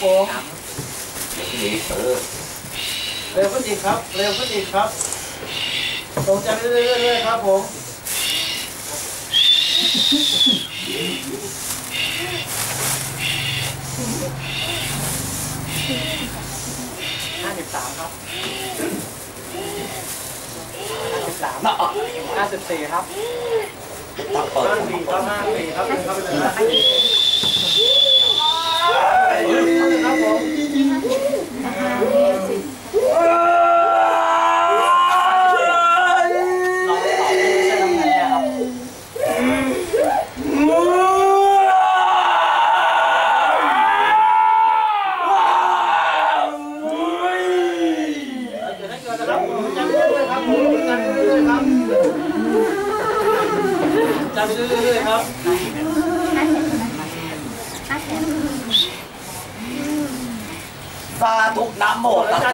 ครับผมนี่เออเร็วขึ้นอีกครับ เร็วขึ้นอีกครับส่งใจเรื่อยๆครับผมห้าสิบสามครับห้าสิบสามห้าสิบสี่ครับต้องเปิดห้าสี่ครับห้าสี่ครับเดินเข้าไปเลยครับครับผม น้องตอบไม่ใช่น้ำเงินเนี่ยครับ เดี๋ยวให้เกิดนะ ครับผมจำไปเรื่อยๆครับผมจำไปเรื่อยๆครับจำไปเรื่อยๆครับสาธุนะโมตัสสะ